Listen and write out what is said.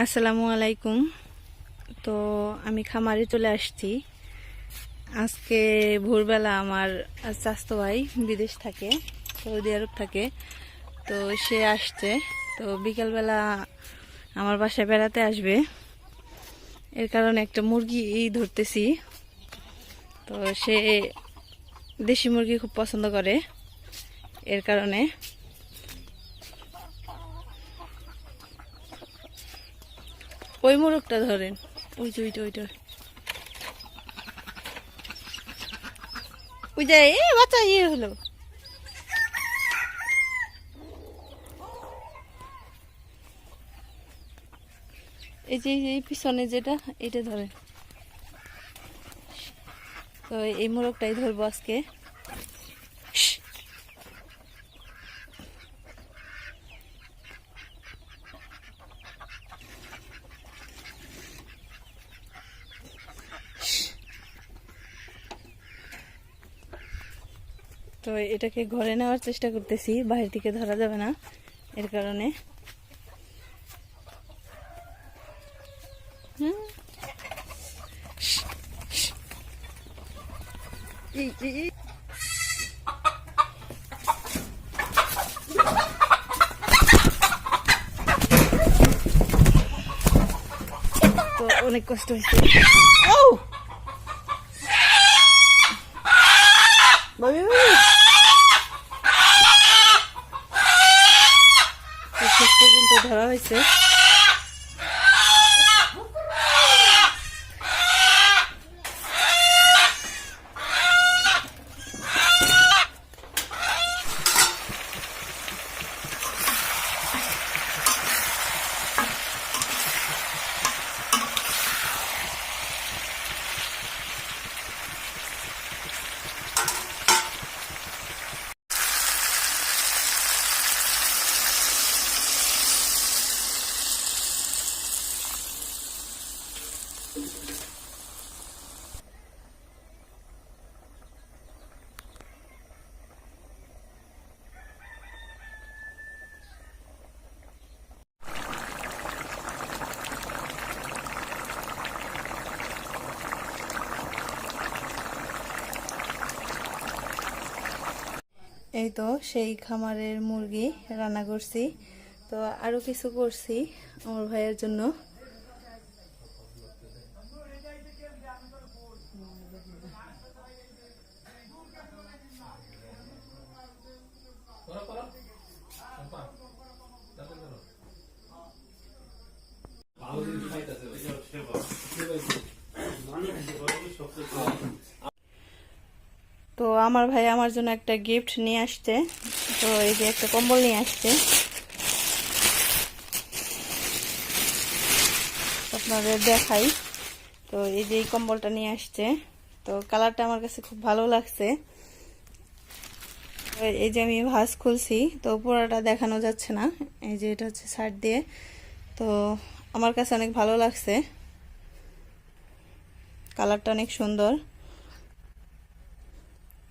আসসালামু আলাইকুম। তো আমি খামারে চলে আসছি। আজকে ভোরবেলা আমার স্বাস্থ্য ভাই বিদেশ থাকে, সৌদি আরব থাকে। তো সে আসছে। তো বিকেলবেলা আমার বাসায় বেড়াতে আসবে। এর কারণে একটা মুরগি ধরতেছি। তো সে দেশি মুরগি খুব পছন্দ করে। এর কারণে ওই মোরগটা ধরেন। ওই যে, ওইটা ওইটা। ওই যে, এ, বাচ্চা ইয়ে হলো। এই যে, এই পিছনে যেটা, এটা ধরেন। তো এই মোরগটাই ধরবো আজকে। তো এটাকে ঘরে নেওয়ার চেষ্টা করতেছি বাইরে থেকে ধরা যাবে না, এর কারণে। তো অনেক কষ্ট হয়েছে। পর্যন্ত ধরা হয়েছে। এই তো সেই খামারের মুরগি রান্না করছি। তো আরও কিছু করছি আমার ভাইয়ের জন্য। তো আমার ভাই আমার জন্য একটা গিফট নিয়ে আসছে। তো এই যে একটা কম্বল নিয়ে আসছে। আপনাদের দেখাই। তো এই যে এই কম্বলটা নিয়ে আসছে। তো কালারটা আমার কাছে খুব ভালো লাগছে। এই যে আমি ভাঁজ খুলছি। তো পুরোটা দেখানো যাচ্ছে না। এই যে এটা হচ্ছে শার্ট দিয়ে। তো আমার কাছে অনেক ভালো লাগছে। কালারটা অনেক সুন্দর।